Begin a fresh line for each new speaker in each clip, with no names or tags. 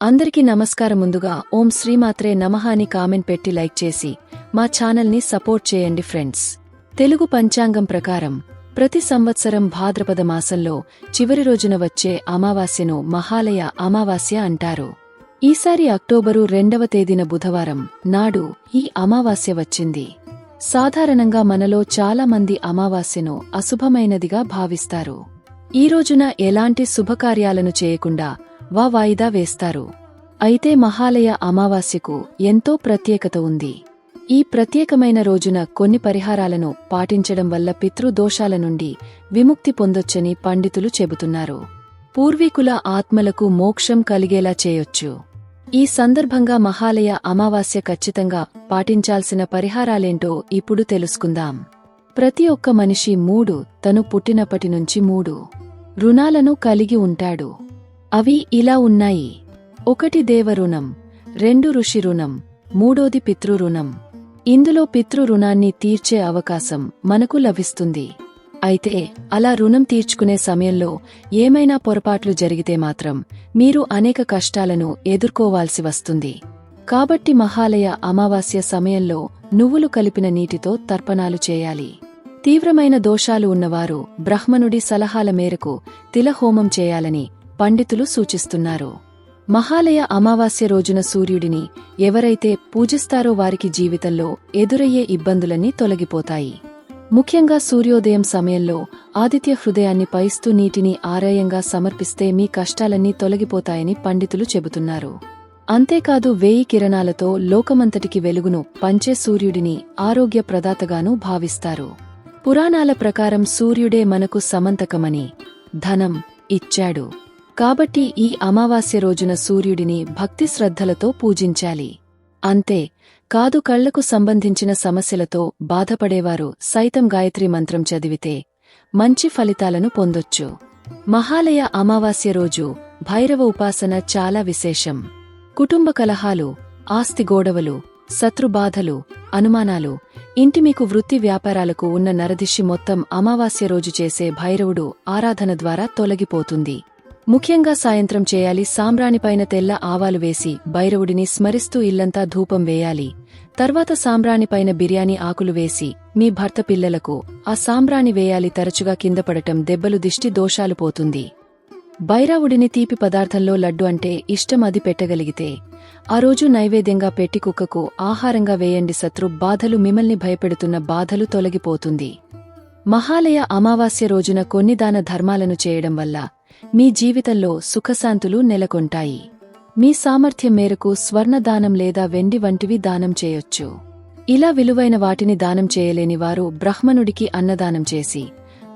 అందరికీ నమస్కారం ముందుగా ఓం శ్రీమాత్రే నమః అని కామెంట్ పెట్టి లైక్ చేసి మా ఛానల్ని సపోర్ట్ చేయండి ఫ్రెండ్స్. తెలుగు పంచాంగం ప్రకారం ప్రతి సంవత్సరం భాద్రపద మాసంలో చివరి రోజున వచ్చే అమావాస్యను మహాలయ అమావాస్య అంటారు. ఈసారి అక్టోబరు రెండవ తేదీన బుధవారం నాడు ఈ అమావాస్య వచ్చింది. సాధారణంగా మనలో చాలా మంది అమావాస్యను అశుభమైనదిగా భావిస్తారు. ఈ రోజున ఎలాంటి శుభకార్యాలను చేయకుండా వా వాయిదా వేస్తారు. అయితే మహాలయ అమావాస్యకు ఎంతో ప్రత్యేకత ఉంది. ఈ ప్రత్యేకమైన రోజున కొన్ని పరిహారాలను పాటించడం వల్ల పితృదోషాల నుండి విముక్తి పొందొచ్చని పండితులు చెబుతున్నారు. పూర్వీకుల ఆత్మలకు మోక్షం కలిగేలా చేయొచ్చు. ఈ సందర్భంగా మహాలయ అమావాస్య ఖచ్చితంగా పాటించాల్సిన పరిహారాలేంటో ఇప్పుడు తెలుసుకుందాం. ప్రతి ఒక్క మనిషి మూడు తను పుట్టినప్పటి నుంచి మూడు. రుణాలను కలిగి ఉంటాడు. అవి ఇలా ఉన్నాయి. ఒకటి దేవరుణం రెండు ఋషి రుణం మూడోది పితృరుణం ఇందులో పితృ రుణాన్ని తీర్చే అవకాశం మనకు లభిస్తుంది. అయితే అలా రుణం తీర్చుకునే సమయంలో ఏమైనా పొరపాట్లు జరిగితే మాత్రం మీరు అనేక కష్టాలను ఎదుర్కోవాల్సి వస్తుంది. కాబట్టి మహాలయ అమావాస్య సమయంలో నువ్వులు కలిపిన నీటితో తర్పణాలు చేయాలి. తీవ్రమైన దోషాలు ఉన్నవారు బ్రహ్మనుడి సలహాల మేరకు తిలహోమం చేయాలని పండితులు సూచిస్తున్నారు. మహాలయ అమావాస్య రోజున సూర్యుడిని ఎవరైతే పూజిస్తారో వారికి జీవితంలో ఎదురయ్యే ఇబ్బందులన్నీ తొలగిపోతాయి. ముఖ్యంగా సూర్యోదయం సమయంలో ఆదిత్య హృదయాన్ని పైస్తూ నీటిని ఆరయంగా సమర్పిస్తే మీ కష్టాలన్నీ తొలగిపోతాయని పండితులు చెబుతున్నారు. అంతేకాదు వేయి కిరణాలతో లోకమంతటికి వెలుగును పంచే సూర్యుడిని ఆరోగ్య ప్రదాతగానూ భావిస్తారు. పురాణాల ప్రకారం సూర్యుడే మనకు సమంతకమని ధనం ఇచ్చాడు. కాబట్టి ఈ అమావాస్య రోజున సూర్యుడిని భక్తి శ్రద్ధలతో పూజించాలి. అంతే కాదు కళ్ళకు సంబంధించిన సమస్యలతో బాధపడేవారు సైతం గాయత్రి మంత్రం చదివితే మంచి ఫలితాలను పొందొచ్చు. మహాలయ అమావాస్య రోజు భైరవ ఉపాసన చాలా విశేషం. కుటుంబ కలహాలు ఆస్తి గోడవలు శత్రుబాధలు అనుమానాలు ఇంటి మీకు వృత్తి వ్యాపారాలకు ఉన్న నరదిషి మొత్తం అమావాస్య రోజు చేసే భైరవుడు ఆరాధన ద్వారా తొలగిపోతుంది. ముఖ్యంగా సాయంత్రం చేయాలి సాంబ్రాణిపైన తెల్ల ఆవాలు వేసి భైరవుడిని స్మరిస్తూ ఇల్లంతా ధూపం వేయాలి. తర్వాత సాంబ్రాణిపైన బిర్యానీ ఆకులు వేసి మీ భర్త పిల్లలకు ఆ సాంబ్రాణి వేయాలి తరచుగా కిందపడటం దెబ్బలు దిష్టి దోషాలు పోతుంది. భైరవుడిని తీపి పదార్థంలో లడ్డు అంటే ఇష్టం అది పెట్టగలిగితే ఆ రోజు నైవేద్యంగా పెట్టి కుక్కకు ఆహారంగా వేయండి శత్రు బాధలు మిమ్మల్ని భయపెడుతున్న బాధలు తొలగిపోతుంది. మహాలయ అమావాస్య రోజున కొన్ని దాన ధర్మాలను చేయడం వల్ల మీ జీవితంలో సుఖశాంతులు నెలకొంటాయి. మీ సామర్థ్యం మేరకు స్వర్ణదానం లేదా వెండి వంటివి దానం చేయొచ్చు. ఇలా విలువైన వాటిని దానం చేయలేని వారు బ్రహ్మణుడికి అన్నదానం చేసి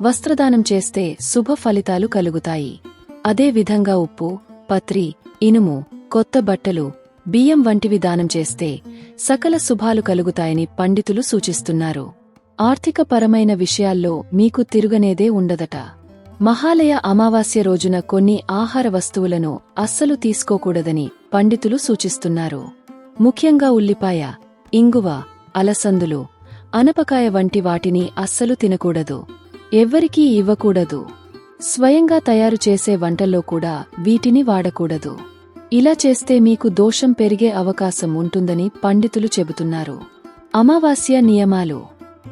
వస్త్రదానం చేస్తే శుభ ఫలితాలు కలుగుతాయి. అదే విధంగా ఉప్పు పత్రి ఇనుము కొత్త బట్టలు బియ్యం వంటివి దానం చేస్తే సకల శుభాలు కలుగుతాయని పండితులు సూచిస్తున్నారు. ఆర్థికపరమైన విషయాల్లో మీకు తిరుగనేదే ఉండదట. మహాలయ అమావాస్య రోజున కొన్ని ఆహార వస్తువులను అస్సలు తీసుకోకూడదని పండితులు సూచిస్తున్నారు. ముఖ్యంగా ఉల్లిపాయ ఇంగువ అలసందులు అనపకాయ వంటి వాటిని అస్సలు తినకూడదు. ఎవ్వరికీ ఇవ్వకూడదు. స్వయంగా తయారు చేసే వంటల్లో కూడా వీటిని వాడకూడదు. ఇలా చేస్తే మీకు దోషం పెరిగే అవకాశం ఉంటుందని పండితులు చెబుతున్నారు. అమావాస్య నియమాలు.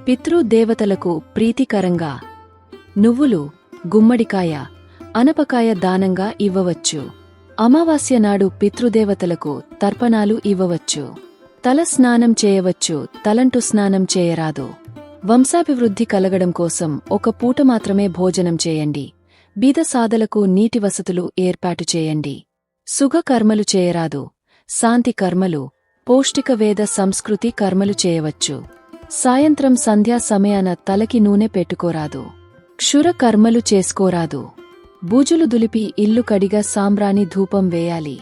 పితృదేవతలకు ప్రీతికరంగా నువ్వులు గుమ్మడికాయ అనపకాయ దానంగా ఇవ్వవచ్చు. అమావాస్య నాడు పితృదేవతలకు తర్పణాలు ఇవ్వవచ్చు. తల స్నానం చేయవచ్చు. తలంటు స్నానం చేయరాదు. వంశాభివృద్ధి కలగడం కోసం ఒక పూట మాత్రమే భోజనం చేయండి. బీద సాదలకు నీటి వసతులు ఏర్పాటు చేయండి. సుఖకర్మలు చేయరాదు. శాంతి కర్మలు పౌష్టికవేద సంస్కృతి కర్మలు చేయవచ్చు. సాయంత్రం సంధ్యా సమయాన తలకి నూనె పెట్టుకోరాదు. క్షుర కర్మలు చేసుకోరాదు. బూజులు దులిపి ఇల్లు కడిగా సాంబ్రాణి ధూపం వేయాలి.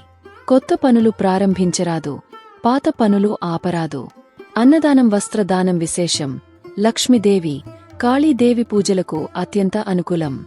కొత్త పనులు ప్రారంభించరాదు. పాత పనులు ఆపరాదు. అన్నదానం వస్త్రదానం విశేషం. లక్ష్మీదేవి కాళీదేవి పూజలకు అత్యంత అనుకూలం.